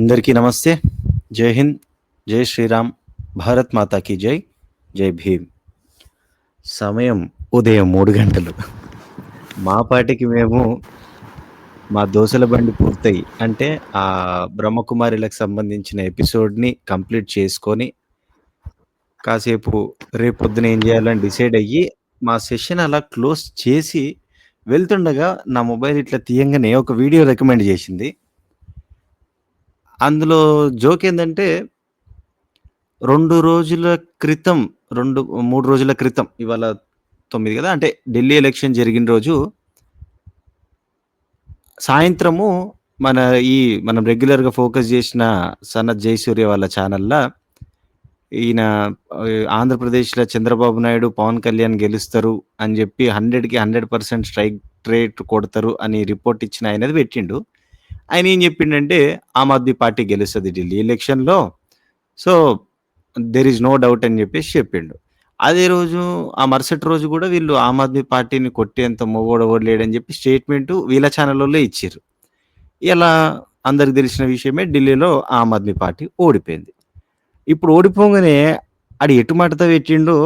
అందరికీ నమస్తే. జై హింద్. జై శ్రీరామ్. భారత్ మాతాకి జై. జై భీమ్. సమయం ఉదయం మూడు గంటలు. మా పాటికి మేము మా దోసల బండి పూర్తయి అంటే ఆ బ్రహ్మకుమారిలకు సంబంధించిన ఎపిసోడ్‌ని కంప్లీట్ చేసుకొని కాసేపు రేపొద్దున ఏం చేయాలని డిసైడ్ అయ్యి, మా సెషన్ అలా క్లోజ్ చేసి వెళ్తుండగా నా మొబైల్ ఇట్లా తీయంగానే ఒక వీడియో రికమెండ్ చేసింది అందులో జోక్ ఏంటంటే రెండు రోజుల క్రితం 2, 3 రోజుల క్రితం ఇవాళ తొమ్మిది కదా అంటే ఢిల్లీ ఎలక్షన్ జరిగిన రోజు సాయంత్రము మన ఈ మనం రెగ్యులర్‌గా ఫోకస్ చేసిన 'సనత్ జయసూర్య' వాళ్ళ ఛానల్లో ఈయన ఆంధ్రప్రదేశ్‌లో చంద్రబాబు నాయుడు, పవన్ కళ్యాణ్ గెలుస్తారు అని చెప్పి హండ్రెడ్కి హండ్రెడ్ పర్సెంట్ స్ట్రైక్ రేట్ కొడతారు అని రిపోర్ట్ ఇచ్చిన ఆయనది పెట్టిండు. ఆయన ఏం చెప్పిండంటే ఆమ్ ఆద్మీ పార్టీ గెలుస్తుంది ఢిల్లీ ఎలక్షన్‌లో. So, there is no doubt అని చెప్పేసి చెప్పిండు. అదే రోజు ఆ మరుసటి రోజు కూడా వీళ్ళు ఆమ్ ఆద్మీ పార్టీని కొట్టేంత మొగోడు ఎవడు లేడని స్టేట్‌మెంట్ వీళ్ళ ఛానల్లో ఇచ్చారు ఇలా అందరికి తెలిసిన విషయమే ఢిల్లీలో ఆమ్ ఆద్మీ పార్టీ ఓడిపోయింది. ఇప్పుడు ఓడిపోగానే అది ఎటు మాటతో పెట్టిండో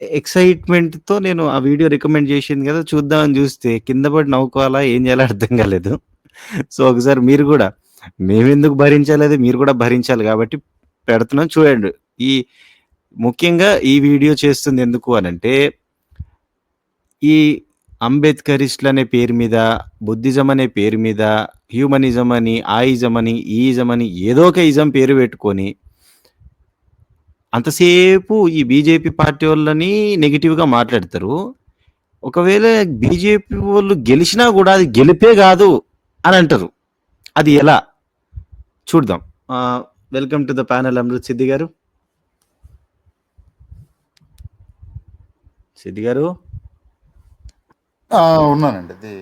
ఎక్సైట్‌మెంట్‌తో నేను ఆ వీడియో రికమెండ్ చేసింది కదా చూద్దామని చూస్తే కింద పడి నవ్వుకోవాలా? ఏం చేయాలో అర్థం కాలేదు సో, ఒకసారి మీరు కూడా మేమెందుకు భరించాలి అది మీరు కూడా భరించాలి కాబట్టి పెడుతున్నాం చూడండి. ఈ ముఖ్యంగా ఈ వీడియో చేస్తుంది ఎందుకు అని అంటే ఈ అంబేద్కరిస్టులు అనే పేరు మీద, బుద్ధిజం అనే పేరు మీద, హ్యూమనిజం అని, ఆయిజం అని, ఈజం అని ఏదో ఒక ఇజం పేరు పెట్టుకొని అంతసేపు ఈ బీజేపీ పార్టీ వాళ్ళని నెగిటివ్గా మాట్లాడతారు. ఒకవేళ బీజేపీ వాళ్ళు గెలిచినా కూడా అది గెలిపే కాదు అని అంటారు. అది ఎలా? చూద్దాం. Welcome to the panel Amrit Siddhi garu. Siddhi గారు. ఉన్నానండి. అది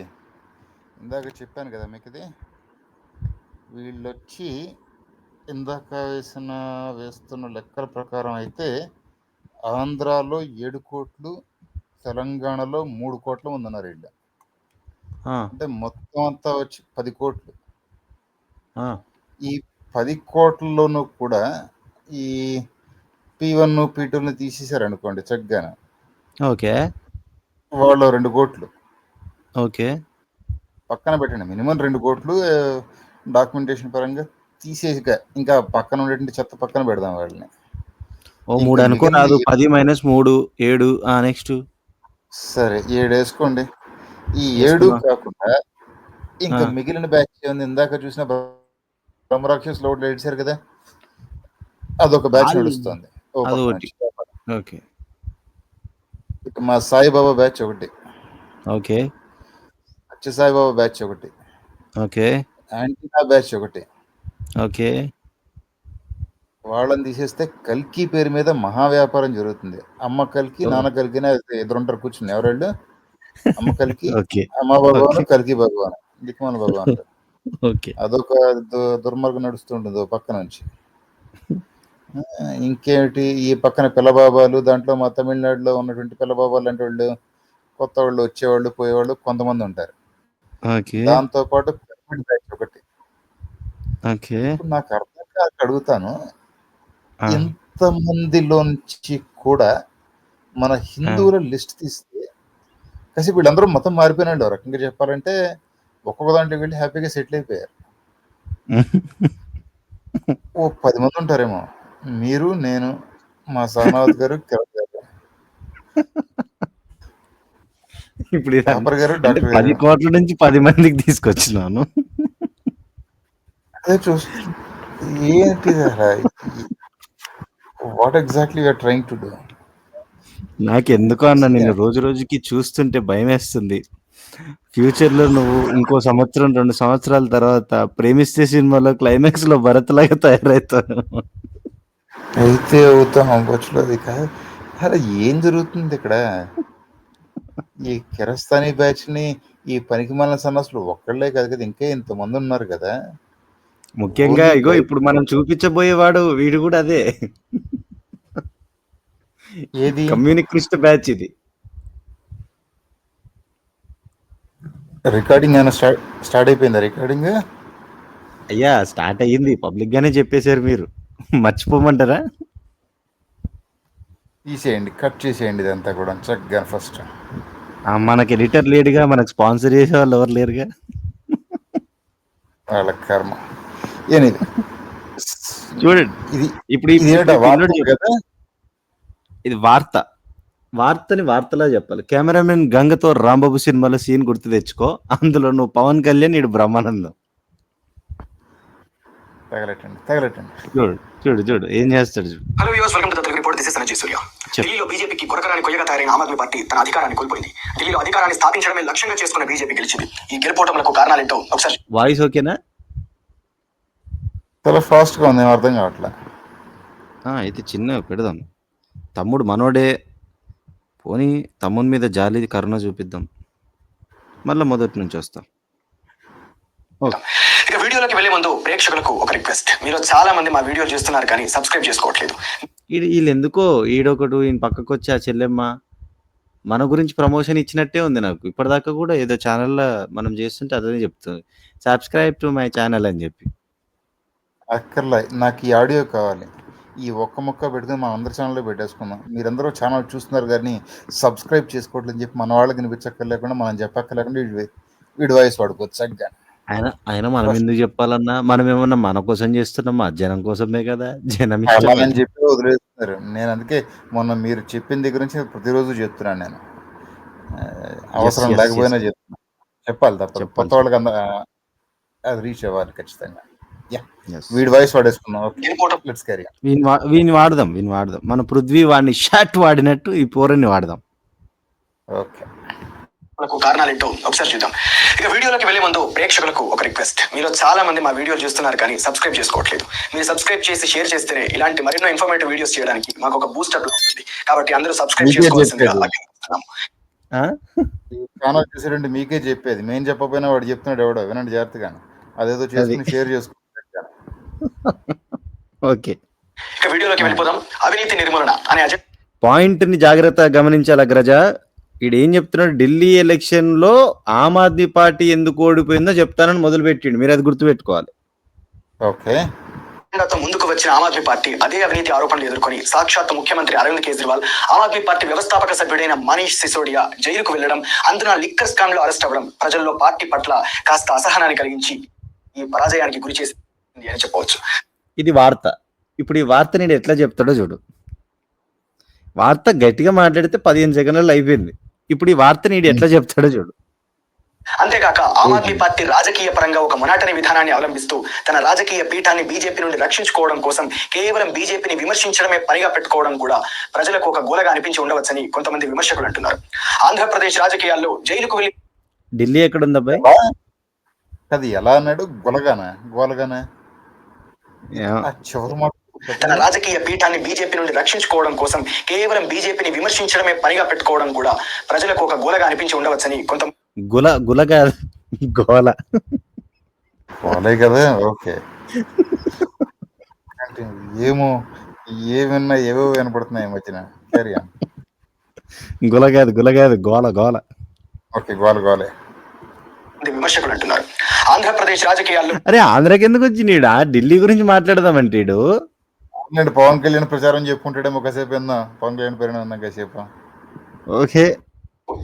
ఇందాక చెప్పాను గదా! మీకిది. వీళ్ళొచ్చి ఇందాక వేసిన వేస్తున్న లెక్కల ప్రకారం అయితే ఆంధ్రాలో ఏడు కోట్లు తెలంగాణలో మూడు 3,00,00,000 మందున్నారు వీళ్ళు ఆ! అంటే మొత్తం అంతా వచ్చి 10,00,00,000. ఆ! ఈ 10,00,00,000లోనూ కూడా ఈ పీ-1, పీ-2ని తీసేసారనుకోండి చక్కగాన. ఓకే. వాళ్ళు 2,00,00,000. ఓకే. పక్కన పెట్టండి. మినిమమ్ 2,00,00,000 డాక్యుమెంటేషన్ పరంగా తీసేసిక ఇంకా పక్కన ఉండేటువంటి చెత్త పక్కన పెడదాం వాళ్ళని. ఓ ఇంకా 3 అనుకో మిగిలిన రాదు. 10 మైనస్ 3 7 ఆ! నెక్స్టు? సరే 7 ఏసుకోండి. ఈ 7 ఏసుకున్నా. కాకుండా ఇంకా! మిగిలిన బ్యాచ్ ఏముంది ఇందాక చూసిన బ్రహ్మరాక్షసులు ఒకటి ఏడిసారు కదా! అదొక బ్యాచ్ నడుస్తుంది. ఓకే. మా సాయిబాబా బ్యాచ్ ఒకటి. ఓకే. అచ్చు సాయిబాబా బ్యాచ్ ఒకటి. ఓకే. యాంటీనా బ్యాచ్ ఒకటి. ఓకే. వాళ్ళని తీసేస్తే కల్కి పేరు మీద మహా వ్యాపారం జరుగుతుంది. అమ్మ కల్కి! నాన్న కల్కి అని ఇద్దరుంటారు కూర్చొని. ఎవరాళ్ళు? అమ్మ కల్కి. అమ్మ భగవాను. కల్కి భగవాను. దిక్కుమాల భగవానుడు. ఓకే. అదొక దుర్మార్గం నడుస్తూ ఉంటుంది ఓ పక్క నుంచి. ఇంకేమిటి ఈ పక్కన పిల్లబాబాలు దాంట్లో మా తమిళనాడులో ఉన్నటువంటి పిల్లబాబాలు లాంటి వాళ్ళు కొత్తవాళ్ళు వచ్చేవాళ్ళు, పోయేవాళ్ళు కొంతమంది ఉంటారు. దాంతో పాటు పిరమిడ్ బ్యాచ్ ఒకటి. నాకు అర్థం కాక అడుగుతాను. ఆ! ఇంతమందిలోంచి కూడా మన! హిందువుల లిస్ట్ తీస్తే కాసేపు వీళ్ళందరూ మొత్తం మారిపోయినారండి. ఓ రకంగా చెప్పాలంటే ఒక్కొక్క దాంట్లోకి వెళ్ళి హ్యాపీగా సెటిల్ అయిపోయారు. ఓ 10 మంది ఉంటారేమో. మీరు, నేను, మా సహనావత్ గారు, కిరణ్ గారు. ఇప్పుడు గారు, అంటే డాక్టర్ 10 గారు. కోట్ల నుంచి 10 మందికి తీసుకొచ్చినాను. అదే చూస్ అలా? What exactly you are trying to do? నాకెందుకో అన్న సీ నిన్ను రోజు రోజుకి చూస్తుంటే భయమేస్తుంది. ఫ్యూచర్‌లో నువ్వు ఇంకో సంవత్సరం, 2 సంవత్సరాల తర్వాత 'ప్రేమిస్తే' సినిమాలో క్లైమాక్స్‌లో భరత్‌లాగా తయారవుతావేమో. అయితే అవుతాం అవ్వచ్చులో అది కాదు. అరే ఏం జరుగుతుంది ఇక్కడ? ఈ కిరస్తాని బ్యాచ్‌ని ఈ పనికిమాలిన సన్నాసులు ఒక్కళ్ళే కాదు కదా! ఇంకా ఇంతమంది ఉన్నారు కదా! ముఖ్యంగా ఇగో ఇప్పుడు మనం చూపించబోయేవాడు వీడు గూడా అదే. ఏది? కమ్యూనిస్ట్ బ్యాచ్ ఇది. రికార్డింగ్ ఏమైనా స్టార్ట్ స్టార్ట్ అయిపోయిందా రికార్డింగ్? అయ్యా స్టార్ట్ అయ్యింది. పబ్లిక్‌గానే చెప్పేసారు మీరు. మర్చిపోమంటారా? తీసేయండి. కట్ చేసేయండి ఇదంతా కూడా చక్కగా ఫస్ట్. ఆ! మనకి ఎడిటర్ లేడుగా. మనకు స్పాన్సర్ చేసేవాళ్ళు ఎవరు లేరుగా. వాళ్ళ కర్మ. ఎనీవే. చూడండి. ఇది ఇప్పుడు పిల్లోడు కదా? ఇది వార్త. వార్తని వార్తలా చెప్పాలి. కెమెరామెన్ 'గంగతో రాంబాబు' సినిమాలో సీన్ గుర్తు తెచ్చుకో. అందులో నువ్వు పవన్ కళ్యాణ్, ఈడు బ్రహ్మానందం. తగలెట్టండి. తగలెట్టండి. చూడు. చూడు. చూడు. ఏం చేస్తాడు చూడు. Hello viewers welcome to the Telugu report this is Sanjay Surya చెప్పు. ఢిల్లీలో బీజేపీకి కొరకరాని కొయ్యగా తయారైన ఆమ్ ఆద్మీ పార్టీ తన అధికారాన్ని కోల్పోయింది ఢిల్లీలో అధికారాన్ని స్థాపించడమే లక్ష్యంగా చేసుకున్న బీజేపీ గెలిచింది ఈ గెలుపోవటంలకు కారణాలేంటో ఒకసారి వాయిస్ ఓకేనా? చాలా ఫాస్ట్‌గా ఉంది. ఏం అర్థం కావట్లే. ఆ! అయితే చిన్నగా పెడదాం. తమ్ముడు మనోడే. పోనీ తమ్ముని మీద జాలి, కరుణ చూపిద్దాం. మళ్ళా మొదటి నుంచి వస్తాం. ఓకే. ఇక వీడియోలోకి వెళ్ళే ముందు ప్రేక్షకులకు ఒక రిక్వెస్ట్ మీరు చాలా మంది మా వీడియో చూస్తున్నారు కానీ సబ్స్క్రైబ్ చేసుకోవట్లేదు ఈడు ఈళ్ళెందుకో ఈడొకడు ఈయన పక్కకొచ్చి ఆ చెల్లెమ్మ మన గురించి ప్రమోషన్ ఇచ్చినట్టే ఉంది నాకు. ఇప్పటిదాకా కూడా ఏదో ఛానెల్‌లో మనం చేస్తుంటే అదే చెప్తుంది. సబ్స్క్రైబ్ టు మై ఛానెల్ అని చెప్పి. అక్కర్లే. నాకు ఈ ఆడియో కావాలి. ఈ ఒక్క ముక్క పెట్టుకొని మన అందరి ఛానెల్‌లో పెట్టేసుకుందాం. మీరందరూ ఛానెల్ చూస్తున్నారు గానీ సబ్స్క్రైబ్ చేసుకోవట్లేదని చెప్పి మన వాళ్ళకి వినిపించక్కర్లేకుండా మనం చెప్పక్కర్లేకుండా వీడి వీడి వాయిస్ వాడుకోవచ్చు చక్కగా. ఆయన ఆయన మనం ఎందుకు చెప్పాలన్నా మనం ఏమన్నా మన కోసం చేస్తున్నామా? జనం కోసమే కదా! జనం. అని చెప్పి వదిలేస్తున్నారు. నేను అందుకే మొన్న మీరు చెప్పిన దగ్గర నుంచి ప్రతిరోజు చెప్తున్నాను నేను. అవసరం. లేకపోయినా. చెప్తున్నా. చెప్పాలి. చెప్పాలి. కొత్త వాళ్ళకి అంద అది రీచ్ అవ్వాలి ఖచ్చితంగా. వీడి వాయిస్ ఆన్. వీని వాడదాం. వీని వాడదాం. మన పృథ్వీ వాడిని షర్ట్ వాడినట్టు ఈ పోరని వాడదాం. ఓకే. లకు కారణాలేంటో ఒకసారి చూద్దాం ఇక వీడియోలోకి వెళ్ళే ముందు ప్రేక్షకులకు ఒక రిక్వెస్ట్ మీరు చాలా మంది మా వీడియో చూస్తున్నారు కానీ సబ్స్క్రైబ్ చేసుకోవట్లేదు మీరు సబ్స్క్రైబ్ చేసి షేర్ చేస్తేనే ఇలాంటి మరెన్నో ఇన్ఫర్మేటివ్ వీడియోస్ చేయడానికి మాకు ఒక బూస్టర్ ఉంటుంది కాబట్టి అందరూ సబ్స్క్రైబ్ చేసాడంటే మీకే చెప్పేది. మేము చెప్పకపోయినా వాడు చెప్తున్నాడు ఎవడో వినండి జాగ్రత్తగా. అదేదో చేసుకుని. షేర్ చేసుకుంటాడు. ఓకే. ఇక వీడియోలోకి వెళ్ళిపోదాం అవినీతి నిర్మూలన అనే అజెండా పాయింట్‌ని జాగ్రత్తగా గమనించాలి అగ్రజ. ఈడేం చెప్తున్నాడు ఢిల్లీ ఎలక్షన్‌లో ఆమ్ ఆద్మీ పార్టీ ఎందుకు ఓడిపోయిందో చెప్తానని మొదలుపెట్టిండు. మీరు అది గుర్తుపెట్టుకోవాలి. ఓకే. అజెండాతో ముందుకు వచ్చిన ఆమ్ ఆద్మీ పార్టీ అదే అవినీతి ఆరోపణలు ఎదుర్కొని సాక్షాత్ ముఖ్యమంత్రి అరవింద్ కేజ్రీవాల్ ఆమ్ ఆద్మీ పార్టీ వ్యవస్థాపక సభ్యుడైన మనీష్ సిసోడియా జైలుకు వెళ్ళడం అందున లిక్కర్ స్కామ్లో అరెస్ట్ అవ్వడం ప్రజల్లో పార్టీ పట్ల కాస్త అసహనాన్ని కలిగించి ఈ పరాజయానికి గురి చేసింది అని చెప్పవచ్చు ఇది వార్త. ఇప్పుడు ఈ వార్త నేను ఎట్లా చెప్తాడో చూడు. వార్త గట్టిగా మాట్లాడితే 15 సెకన్లలో అయిపోయింది. ఇప్పుడు ఈ వార్త నీడు ఎట్లా చెప్తాడో చూడు. అంతేకాక ఆమ్ ఆద్మీ పార్టీ రాజకీయ పరంగా ఒక మొనాటని విధానాన్ని అవలంబిస్తూ తన రాజకీయ పీఠాన్ని బీజేపీ నుండి రక్షించుకోవడం కోసం కేవలం బీజేపీని విమర్శించడమే పనిగా పెట్టుకోవడం కూడా ప్రజలకు ఒక గోలగా అనిపించి ఉండవచ్చని కొంతమంది విమర్శకులు అంటున్నారు ఆంధ్రప్రదేశ్ రాజకీయాల్లో జైలుకు వెళ్ళి ఢిల్లీ ఎక్కడుంది అబ్బాయి? అది ఎలా అన్నాడు గొలగానా గోలగానా తన రాజకీయ పీఠాన్ని బీజేపీ నుండి రక్షించుకోవడం కోసం కేవలం బీజేపీని విమర్శించడమే పనిగా పెట్టుకోవడం కూడా ప్రజలకు ఒక గోలగా అనిపించి ఉండవచ్చని కొంత గుల గుల కాదు. గోల. గోలే కదా ఓకే అంటే ఏమో ఏమన్నా ఏవో వినపడుతున్నాయి మధ్యన క్యారీ ఆన్. గుల. గుల. ఓకే గోల గోలే విమర్శకులు అంటున్నారు ఆంధ్రప్రదేశ్ రాజకీయాల్లో. అరే ఆంధ్రాకి ఎందుకు వచ్చిండు ఢిల్లీ గురించి మాట్లాడదామంటే. అవునండి పవన్ కళ్యాణ్ ప్రచారం చెప్పుకుంటాడేమో కాసేపు విందాం పవన్ కళ్యాణ్ పేరు విందాం కాసేపు ఓకే.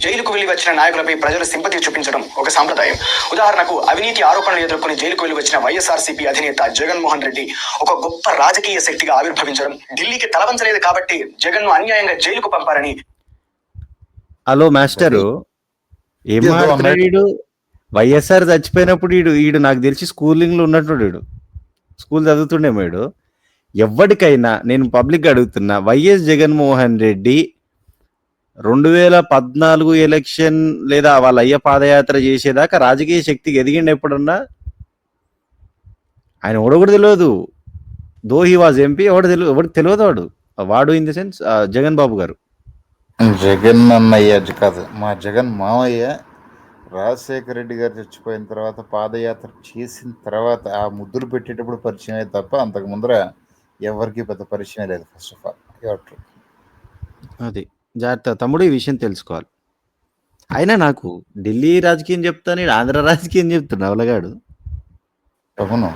జైలుకు వెళ్ళి వచ్చిన నాయకులపై ప్రజలు సింపతి చూపించడం ఒక సాంప్రదాయం. ఉదాహరణకు అవినీతి ఆరోపణలు ఎదుర్కొని జైలుకు వెళ్ళి వచ్చిన వైఎస్ఆర్సీపీ అధినేత జగన్మోహన్ రెడ్డి ఒక గొప్ప రాజకీయ శక్తిగా ఆవిర్భవించడం ఢిల్లీకి తలవంచలేదు కాబట్టి జగన్ను అన్యాయంగా జైలుకు పంపారని హలో మాస్టరు. ఏం వైఎస్ఆర్ చచ్చిపోయినప్పుడు ఈడు ఈడు నాకు తెలిసి స్కూలింగ్లో ఉన్నట్టు ఈడు. స్కూల్ చదువుతుండేమో ఈడు. ఎవరికైనా నేను పబ్లిక్ అడుగుతున్నా వైఎస్ జగన్మోహన్ రెడ్డి రెండు వేల పద్నాలుగు ఎలక్షన్ లేదా వాళ్ళ అయ్య పాదయాత్ర చేసేదాకా రాజకీయ శక్తికి ఎదిగిండు ఎప్పుడన్నా? ఆయన ఎవడో కూడా తెలియదు దో హీ వాజ్ ఎంపీ ఎవడు తెలియదు ఎవరికి తెలియదు వాడు. వాడు in the sense Jagan Babu garu. Jagan అన్నయ్య కాదు మా జగన్ మామయ్య రాజశేఖర రెడ్డి గారు చచ్చిపోయిన తర్వాత పాదయాత్ర చేసిన తర్వాత ఆ ముద్దులు పెట్టేటప్పుడు పరిచయం అయ్యి తప్ప అంతకు ముందర ఎవరికి పెద్ద పరిచయం లేదు ఫస్ట్ ఆఫ్ ఆల్ అది. జాగ్రత్త. తమ్ముడు ఈ విషయం తెలుసుకోవాలి. అయినా నాకు ఢిల్లీ రాజకీయం చెప్తాను ఆంధ్ర రాజకీయం చెప్తున్నా అవలగాడు అవును.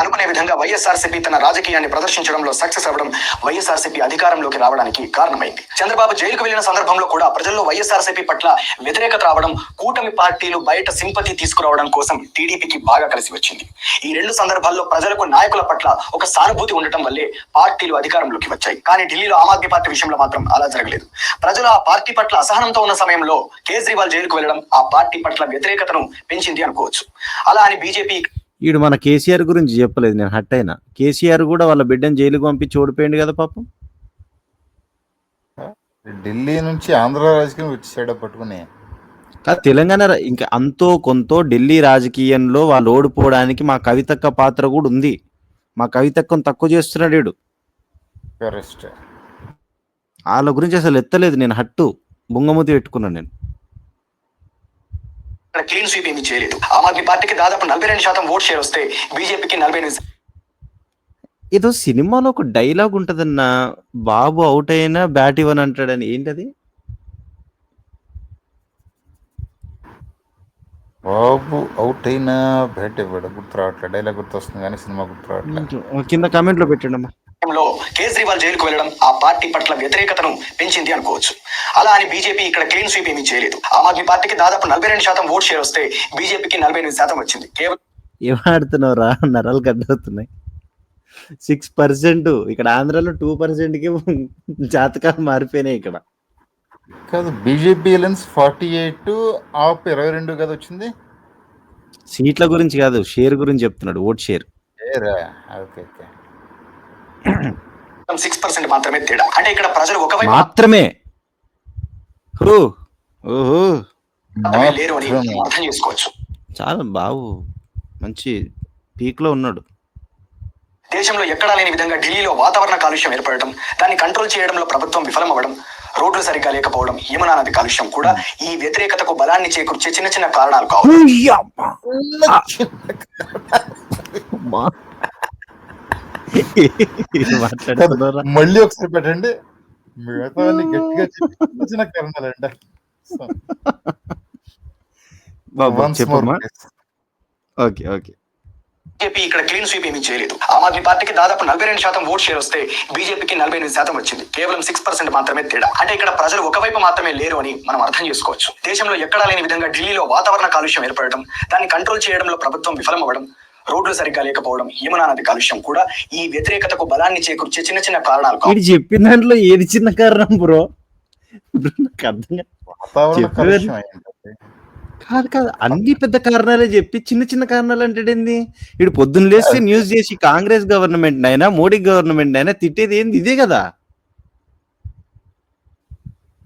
అనుకునే విధంగా వైఎస్ఆర్సీపీ తన రాజకీయాన్ని ప్రదర్శించడంలో సక్సెస్ అవ్వడం వైఎస్ఆర్సీపీ అధికారంలోకి రావడానికి కారణమైంది. చంద్రబాబు జైలుకు వెళ్ళిన సందర్భంలో కూడా ప్రజల్లో వైఎస్ఆర్సీపీ పట్ల వ్యతిరేకత రావడం కూటమి పార్టీలు బయట సింపతి తీసుకురావడం కోసం టీడీపీకి బాగా కలిసి వచ్చింది. ఈ రెండు సందర్భాల్లో ప్రజలకు నాయకుల పట్ల ఒక సానుభూతి ఉండటం వల్లే పార్టీలు అధికారంలోకి వచ్చాయి. కానీ ఢిల్లీలో ఆమ్ ఆద్మీ పార్టీ విషయంలో మాత్రం అలా జరగలేదు. ప్రజలు ఆ పార్టీ పట్ల అసహనంతో ఉన్న సమయంలో కేజ్రీవాల్ జైలుకు వెళ్ళడం ఆ పార్టీ పట్ల వ్యతిరేకతను పెంచింది అనుకోవచ్చు. అలా అని బీజేపీ ఈడు మన కేసీఆర్ గురించి చెప్పలేదు నేను హట్ అయినా. కేసీఆర్ కూడా వాళ్ళ బిడ్డను జైలుకు పంపించి ఓడిపోయింది కదా పాపం. ఢిల్లీ నుంచి ఆంధ్ర రాజకీయం వచ్చేసాడు పట్టుకుని. కాదు తెలంగాణ ఇంకా అంతో కొంతో ఢిల్లీ రాజకీయంలో వాళ్ళు ఓడిపోవడానికి మా కవితక్క పాత్ర కూడా ఉంది. మా కవితక్కను తక్కువ చేస్తున్నాడు వీడు కరెస్ట్ వాళ్ళ గురించి అసలు ఎత్తలేదు నేను హట్టు బుంగమూతి పెట్టుకున్నాను నేను. క్లీన్ స్వీప్ ఏమీ చేయలేదు. ఆమ్ ఆద్మీ పార్టీకి దాదాపు నలభై రెండు శాతం ఓట్ షేర్ వస్తే బీజేపీకి నలభై ఎనిమిది ఏదో సినిమాలో ఒక డైలాగ్ ఉంటదన్న బాబు అవుట్ అయినా బ్యాట్ ఇవ్వని అంటాడని. ఏంటది? బాబు అవుట్ అయినా బ్యాట్ ఇవ్వడు. గుర్తు రావట్లేదు డైలాగ్ గుర్తు వస్తుంది కానీ సినిమా గుర్తు రావట్లేదు కింద కామెంట్లో పెట్టండి అమ్మా లో కేజ్రీవాల్ జైలుకు వెళ్ళడం ఆ పార్టీ పట్ల వ్యతిరేకతను పెంచింది అనుకోవచ్చు. అలా అని బీజేపీ ఇక్కడ క్లీన్ స్వీప్ ఏమీ చేయలేదు. ఆమ్ ఆద్మీ పార్టీకి దాదాపు నలభై రెండు శాతం ఓట్ షేర్ వస్తే బీజేపీకి నలభై ఎనిమిది శాతం వచ్చింది. కేవలం ఏం ఆడుతున్నావు రా? నరాలు గడ్డవుతున్నాయి. సిక్స్ పర్సెంట్ ఇక్కడ ఆంధ్రాలో టూ పర్సెంట్కి జాతకాలు మారిపోయినాయి ఇక్కడ. కాదు బీజేపీ ఎలెన్స్ ఫార్టీ ఎయిట్ ఆప్ ఇరవై రెండు కదా వచ్చింది? సీట్ల గురించి కాదు షేర్ గురించి చెప్తున్నాడు ఓట్ షేర్. ఏరా ఓకే ఓకే. సిక్స్ పర్సెంట్ మాత్రమే తేడా. అంటే ఇక్కడ ప్రజలు ఒకవైపు మాత్రమే. లేరు అని అర్థం చేసుకోవచ్చు. చాలా బావు మంచి పీక్లో ఉన్నాడు. దేశంలో ఎక్కడా లేని విధంగా ఢిల్లీలో వాతావరణ కాలుష్యం ఏర్పడటం దాన్ని కంట్రోల్ చేయడంలో ప్రభుత్వం విఫలమవ్వడం రోడ్లు సరిగ్గా లేకపోవడం యమునా నది కాలుష్యం కూడా ఈ వ్యతిరేకతకు బలాన్ని చేకూర్చే చిన్న చిన్న కారణాలు కావు మళ్ళీ ఒకసారి పెట్టండి. మిగతా గట్టిగా చెప్పి చిన్న చిన్న కారణాలండి బాబు Once more, చెప్పమ్మా please. Okay okay. బీజేపీ ఇక్కడ క్లీన్ స్వీప్ ఏమీ చేయలేదు. ఆమ్ ఆద్మీ పార్టీకి దాదాపు నలభై రెండు శాతం ఓట్ షేర్ వస్తే బీజేపీకి నలభై ఎనిమిది శాతం వచ్చింది. కేవలం సిక్స్ పర్సెంట్ మాత్రమే తేడా. అంటే ఇక్కడ ప్రజలు ఒకవైపు మాత్రమే లేరు అని మనం అర్థం చేసుకోవచ్చు. దేశంలో ఎక్కడా లేని విధంగా ఢిల్లీలో వాతావరణ కాలుష్యం ఏర్పడడం దాన్ని కంట్రోల్ చేయడంలో ప్రభుత్వం విఫలమవ్వడం రోడ్లు సరిగ్గా లేకపోవడం యమునా నది కాలుష్యం కూడా ఈ వ్యతిరేకతకు బలాన్ని చేకూర్చే చిన్న చిన్న కారణాలు చెప్పిన దాంట్లో ఏది చిన్న కారణం బ్రో? కాదు. కాదు అన్ని పెద్ద కారణాలే చెప్పి చిన్న చిన్న కారణాలు అంటాడేంది వీడు పొద్దున్న లేస్తే న్యూస్ చేసి కాంగ్రెస్ గవర్నమెంట్ అయినా మోడీ గవర్నమెంట్ అయినా తిట్టేది ఏంది? ఇదే కదా.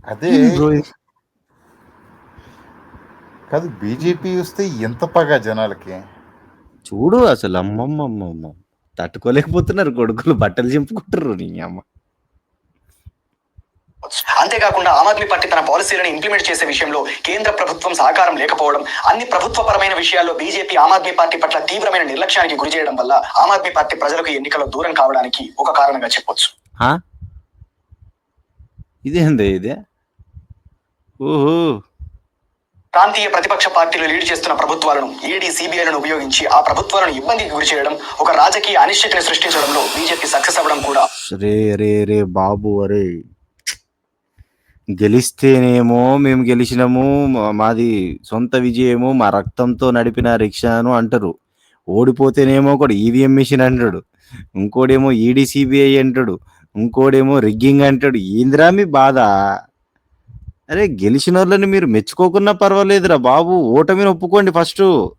అదే. కాదు బీజేపీ వస్తే ఎంత పగా జనాలకి? చూడు అసలు అమ్మమ్మమ్మ తట్టుకోలేకపోతున్నారు కొడుకులు బట్టలు చింపుకుంటారు నీ అమ్మ. అంతేకాకుండా ఆమ్ ఆద్మీ పార్టీ తన పాలసీలను ఇంప్లిమెంట్ చేసే విషయంలో కేంద్ర ప్రభుత్వం సహకారం లేకపోవడం అన్ని ప్రభుత్వపరమైన విషయాల్లో బీజేపీ ఆమ్ ఆద్మీ పార్టీ పట్ల తీవ్రమైన నిర్లక్ష్యానికి గురి చేయడం వల్ల ఆమ్ ఆద్మీ పార్టీ ప్రజలకు ఎన్నికల్లో దూరం కావడానికి ఒక కారణంగా చెప్పొచ్చు? ఇదేంది ఇదే? ఓహో. ప్రాంతీయ ప్రతిపక్ష పార్టీలు లీడ్ చేస్తున్న ప్రభుత్వాలను ఈడీ సిబిఐలను ఉపయోగించి ఆ ప్రభుత్వాలను ఇబ్బందికి గురి చేయడం ఒక రాజకీయ అనిశ్చితిని సృష్టించడంలో బీజేపీ సక్సెస్ అవ్వడం కూడా. రే రే రే బాబు అరే. గెలిస్తేనేమో మేము గెలిచినాము మాది సొంత విజయము మా రక్తంతో నడిపిన రిక్షాను అంటారు. ఓడిపోతేనేమో ఒకడు ఈవీఎం మిషన్ అంటాడు ఇంకోడేమో ఈడీ సిబిఐ అంటాడు ఇంకోడేమో రిగ్గింగ్ అంటాడు. ఏందిరా మీ బాధ? అరే గెలిచిన వాళ్ళని మీరు మెచ్చుకోకున్నా పర్వాలేదురా బాబు. ఓటమిని ఒప్పుకోండి ఫస్ట్. ఒక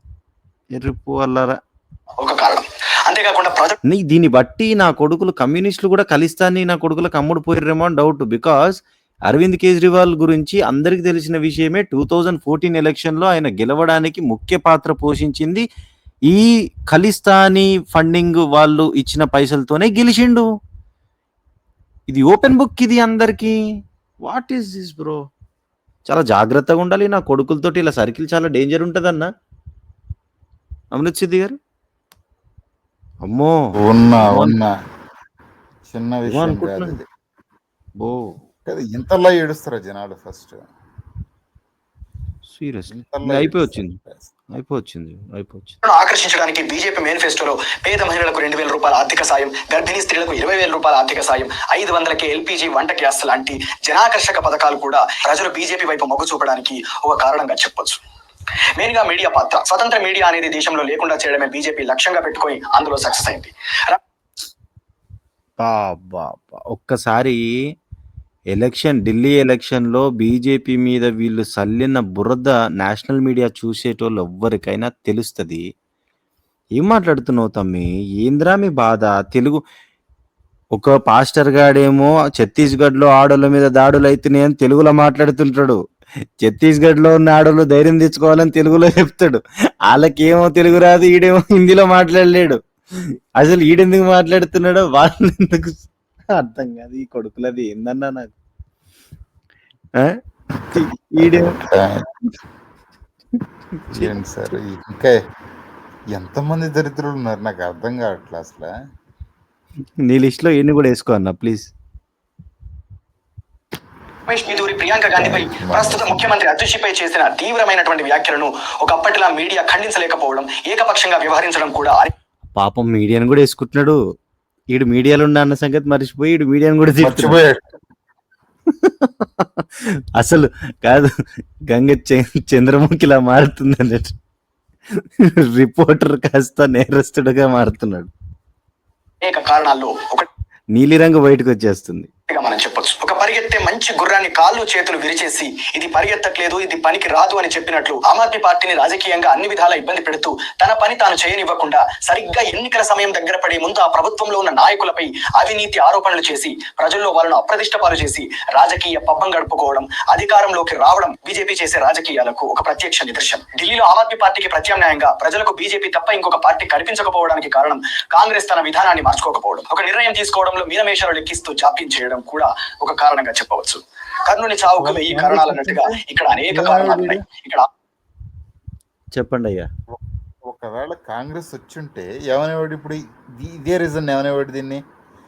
కారణం. అంతేకాకుండా నీ దీన్ని బట్టి నా కొడుకులు కమ్యూనిస్టులు కూడా కలిస్తాని నా కొడుకులకు అమ్ముడు పోయిర్రేమో అని డౌట్. బికాస్ అరవింద్ కేజ్రీవాల్ గురించి అందరికి తెలిసిన విషయమే టూ థౌజండ్ ఫోర్టీన్ ఎలక్షన్లో ఆయన గెలవడానికి ముఖ్య పాత్ర పోషించింది. ఈ ఖలిస్తానీ ఫండింగ్ వాళ్ళు ఇచ్చిన పైసలతోనే గెలిచిండు. ఇది ఓపెన్ బుక్ ఇది అందరికి. What is this bro? చాలా జాగ్రత్తగా ఉండాలి నా కొడుకులతోటి ఇలా సర్కిల్ చాలా డేంజర్ ఉంటదన్న. అమృత్ సిద్ధి గారు? అమ్మో. ఉన్నా ఉన్నా. చిన్న విషయం అనుకుంటున్నాను. బో. ఇంతలా ఏడుస్తారా జనాలు ఫస్ట్? సీరియస్. ఇంతలా అయిపోయి ఏడుస్తారు. వచ్చింది. అయిపోవచ్చింది అయిపోవచ్చింది. ను ఆకర్షించడానికి బీజేపీ మేనిఫెస్టోలో పేద మహిళలకు రెండు వేల రూపాయల ఆర్థిక సాయం గర్భిణీ స్త్రీలకు ఇరవై వేల రూపాయల ఆర్థిక సాయం ఐదు వందలకి ఎల్పీజీ వంట గ్యాస్ లాంటి జనాకర్షక పథకాలు కూడా ప్రజలు బీజేపీ వైపు మొగ్గు చూపడానికి ఒక కారణంగా చెప్పొచ్చు. మెయిన్గా మీడియా పాత్ర. స్వతంత్ర మీడియా అనేది దేశంలో లేకుండా చేయడమే బీజేపీ లక్ష్యంగా పెట్టుకొని అందులో సక్సెస్ అయింది. ఒక్కసారి ఎలక్షన్ ఢిల్లీ ఎలక్షన్‌లో బీజేపీ మీద వీళ్ళు సల్లిన బురద నేషనల్ మీడియా చూసేటోళ్ళు ఎవ్వరికైనా తెలుస్తది. ఏం మాట్లాడుతున్నావు తమ్మీ? ఏందిరా మీ బాధ? తెలుగు ఒక పాస్టర్ గాడేమో ఛత్తీస్‌గఢ్‌లో ఆడోళ్ళ మీద దాడులైతున్నాయని తెలుగులో మాట్లాడుతుంటాడు. ఛత్తీస్‌గఢ్‌లో ఉన్న ఆడోళ్ళు ధైర్యం తెచ్చుకోవాలని తెలుగులో చెప్తాడు. ఆళ్ళకేమో తెలుగు రాదు. ఈడేమో హిందీలో మాట్లాడలేడు. అసలు ఈడెందుకు మాట్లాడుతున్నాడో వాళ్ళెందుకు అర్థం కాదు. ఈ కొడుకులది ఏందన్నా నాకు. ఏంటి సార్ ఇంకా ఎంతమంది దరిద్రులు ఉన్నారు నాకు అర్థం కావట్లే అసలు నీ లిస్ట్‌లో ఈయన్ని కూడా ఏసుకో అన్న ప్లీజ్. రమేష్ మిదూరి ప్రియాంక గాంధీపై ప్రస్తుత ముఖ్యమంత్రి అధ్యక్షిపై చేసిన తీవ్రమైనటువంటి వ్యాఖ్యలను ఒకప్పటిలా మీడియా ఖండించలేకపోవడం ఏకపక్షంగా వ్యవహరించడం కూడా పాపం మీడియాను కూడా ఏసుకుంటున్నాడు. ఈడు మీడియాలో ఉన్న అన్న సంగతి మర్చిపోయి ఈడు మీడియాను కూడా తిడుతున్నాడు. మర్చిపోయాడు అసలు కాదు గంగ చంద్రముఖిలా మారుతుంది అన్నట్టు రిపోర్టర్ కాస్త నేరస్తుడుగా మారుతున్నాడు. కారణాల్లో నీలిరంగు బయటకు వచ్చేస్తుంది. మనం చెప్పొచ్చు. పరిగెత్తే మంచి గుర్రాన్ని కాళ్ళు చేతులు విరిచేసి ఇది పరిగెత్తట్లేదు ఇది పనికి రాదు అని చెప్పినట్లు ఆమ్ ఆద్మీ పార్టీని రాజకీయంగా అన్ని విధాల ఇబ్బంది పెడుతూ తన పని తాను చేయనివ్వకుండా సరిగ్గా ఎన్నికల సమయం దగ్గర పడే ముందు ఆ ప్రభుత్వంలో ఉన్న నాయకులపై అవినీతి ఆరోపణలు చేసి ప్రజల్లో వాళ్ళను అప్రదిష్ట పాలు చేసి రాజకీయ పబ్బం గడుపుకోవడం అధికారంలోకి రావడం బీజేపీ చేసే రాజకీయాలకు ఒక ప్రత్యక్ష నిదర్శనం. ఢిల్లీలో ఆమ్ ఆద్మీ పార్టీకి ప్రత్యామ్నాయంగా ప్రజలకు బీజేపీ తప్ప ఇంకొక పార్టీ కనిపించకపోవడానికి కారణం కాంగ్రెస్ తన విధానాన్ని మార్చుకోకపోవడం. ఒక నిర్ణయం తీసుకోవడంలో మీనమేషాలు లెక్కిస్తూ జాప్యం చేయడం కూడా ఒక కారణం. కారణంగా చెప్పవచ్చు. కర్ణుని చావుకు వెయ్యి కారణాలు అన్నట్టుగా ఇక్కడ అనేక కారణాలు ఉన్నాయి. ఇక్కడ చెప్పండి అయ్యా. ఒకవేళ కాంగ్రెస్ వచ్చుంటే ఏమనేవాడు ఇప్పుడు? ఇది- రీజన్ ఏమనేవాడు దీన్ని?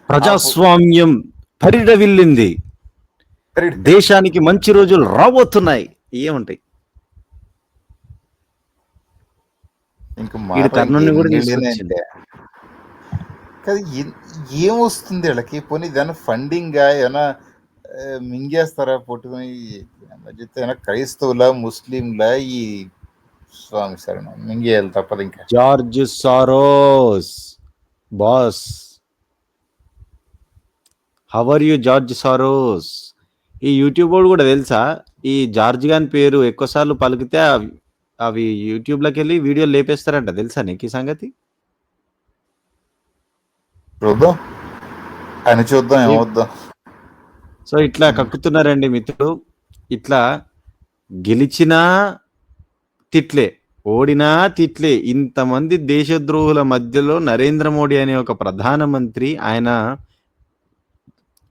ప్రజాస్వామ్యం పరిడవిల్లింది. దేశానికి మంచి రోజులు రాబోతున్నాయి. ఏముంటాయి? కర్ణుని కూడా ఇంకేం తీసుకొచ్చిండు. అంటే కాదు ఏం- ఏం వస్తుంది వీళ్ళకి? పోనీ ఏదైనా ఫండింగ్ ఏమైనా మింగేస్తారా పట్టుకుని? ఏమైనా క్రైస్తవుల ముస్లింల ఈ స్వామి శరణం? మింగేయాలి తప్పదు ఇంకా. George Soros boss. How are you George Soros? ఈ యూట్యూబ్ వాడు కూడా తెలుసా? ఈ జార్జ్ గాని పేరు ఎక్కువసార్లు పలికితే అవి- అవి యూట్యూబ్లోకి వెళ్ళి వీడియోలు లేపేస్తారంట. తెలుసా నీకు ఈ సంగతి? చూద్దాం ఆయన చూద్దాం ఏమవుద్దాం. సో ఇట్లా కక్కుతున్నారండి మిత్రుడు. ఇట్లా గెలిచినా తిట్లే ఓడినా తిట్లే. ఇంతమంది దేశద్రోహుల మధ్యలో నరేంద్ర మోడీ అనే ఒక ప్రధానమంత్రి ఆయన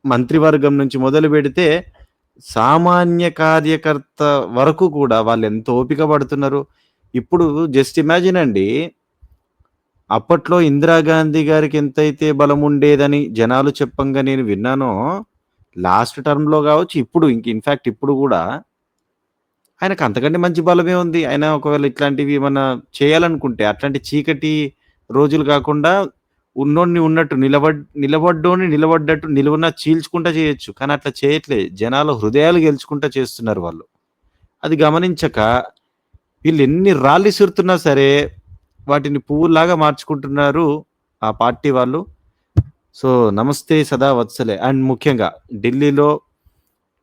మంత్రివర్గం నుంచి మొదలు పెడితే సామాన్య కార్యకర్త వరకు కూడా వాళ్ళు ఎంత ఓపిక పడుతున్నారు? ఇప్పుడు జస్ట్ ఇమాజిన్ అండి అప్పట్లో ఇందిరాగాంధీ గారికి ఎంతైతే బలం ఉండేదని జనాలు చెప్పంగా నేను విన్నానో లాస్ట్ టర్మ్లో కావచ్చు ఇప్పుడు ఇంక ఇన్ఫాక్ట్ ఇప్పుడు కూడా ఆయనకు అంతకంటే మంచి బలమే ఉంది. ఆయన ఒకవేళ ఇట్లాంటివి ఏమన్నా చేయాలనుకుంటే అట్లాంటి చీకటి రోజులు కాకుండా ఉన్నోడిని ఉన్నట్టు నిలబడ్ నిలబడ్డోని నిలబడ్డట్టు నిలువున చీల్చుకుంటా చేయొచ్చు. కానీ అట్లా చేయట్లే. జనాల హృదయాలు గెలుచుకుంటా చేస్తున్నారు వాళ్ళు. అది గమనించక వీళ్ళు ఎన్ని రాళ్ళు సురుతున్నా సరే వాటిని పువ్వులాగా మార్చుకుంటున్నారు ఆ పార్టీ వాళ్ళు. సో నమస్తే సదా వత్సలే. అండ్ ముఖ్యంగా ఢిల్లీలో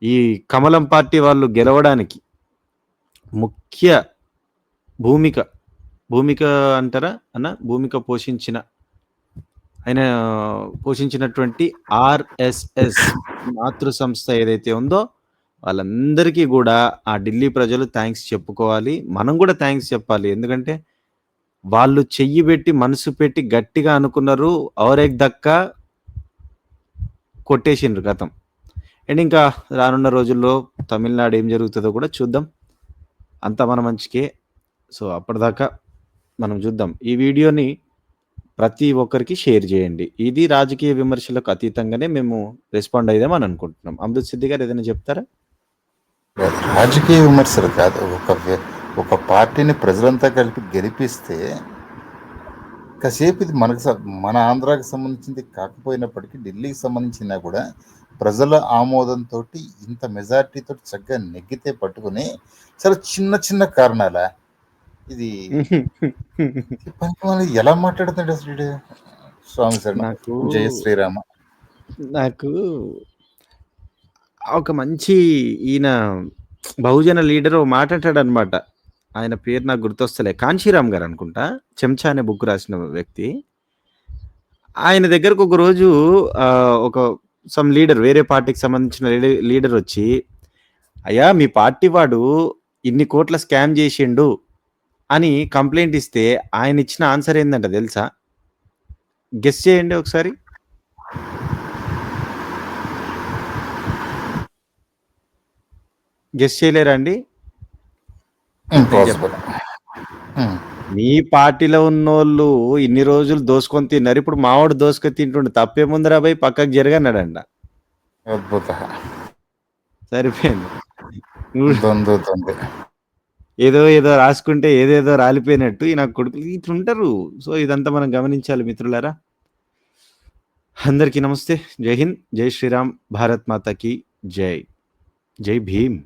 ఈ కమలం పార్టీ వాళ్ళు గెలవడానికి ముఖ్య భూమిక భూమిక అంటారా అన్న? భూమిక పోషించిన ఆయన పోషించినటువంటి ఆర్ఎస్ఎస్ మాతృ సంస్థ ఏదైతే ఉందో వాళ్ళందరికీ కూడా ఆ ఢిల్లీ ప్రజలు థ్యాంక్స్ చెప్పుకోవాలి. మనం కూడా థ్యాంక్స్ చెప్పాలి. ఎందుకంటే వాళ్ళు చెయ్యి పెట్టి మనసు పెట్టి గట్టిగా అనుకున్నారు. ఔరేక్ దక్క కొట్టేసిండ్రు గతం. అండ్ ఇంకా రానున్న రోజుల్లో తమిళనాడు ఏం జరుగుతుందో కూడా చూద్దాం. అంతా మన మంచికే. సో అప్పటిదాకా మనం చూద్దాం. ఈ వీడియోని ప్రతి ఒక్కరికి షేర్ చేయండి. ఇది రాజకీయ విమర్శలకు అతీతంగానే మేము రెస్పాండ్ అయ్యామని అనుకుంటున్నాం. అమృత్ సిద్ధి గారు ఏదైనా చెప్తారా? రాజకీయ విమర్శలు కాదు. ఒక ఒక పార్టీని ప్రజలంతా కలిపి గెలిపిస్తే కాసేపు ఇది మనకు మన ఆంధ్రాకి సంబంధించింది కాకపోయినప్పటికీ ఢిల్లీకి సంబంధించినా కూడా ప్రజల ఆమోదంతో ఇంత మెజార్టీతో చక్కగా నెగ్గితే పట్టుకుని చాలా చిన్న చిన్న కారణాల ఇది ఎలా మాట్లాడుతాడు అసలు? స్వామి శరణం నాకు జయ శ్రీరామ నాకు ఒక మంచి ఈయన బహుజన లీడర్ ఓ మాట అంటాడు అనమాట ఆయన పేరు నాకు గుర్తొస్తలే. కాంచీరామ్ గారు అనుకుంటా? చెంచా అనే బుక్ రాసిన వ్యక్తి. ఆయన దగ్గరకు ఒక రోజు ఒక సమ్ లీడర్ వేరే పార్టీకి సంబంధించిన లీడర్ వచ్చి అయ్యా మీ పార్టీ వాడు ఇన్ని కోట్ల స్కామ్ చేసిండు అని కంప్లైంట్ ఇస్తే ఆయన ఇచ్చిన ఆన్సర్ ఏంటంట తెలుసా? గెస్ చేయండి ఒకసారి. గెస్ చేయలేరా అండి? ఇంపాసిబుల్ మీ పార్టీలో ఉన్నోళ్ళు ఇన్ని రోజులు దోసుకొని తిన్నారు. ఇప్పుడు మావాడు దోసుకొని తింటుండే. తప్పేముందిరా పోయి పక్కకు జరగన్నాడంట అద్భుత. సరిపోయింది. ఏదో ఏదో రాసుకుంటే ఏదేదో రాలిపోయినట్టు ఈ నా కొడుకులు ఇట్లుంటారు. సో ఇదంతా మనం గమనించాలి మిత్రులారా. అందరికీ నమస్తే. జై హింద్. జై శ్రీరామ్. భారత్ మాతాకి జై. జై భీమ్.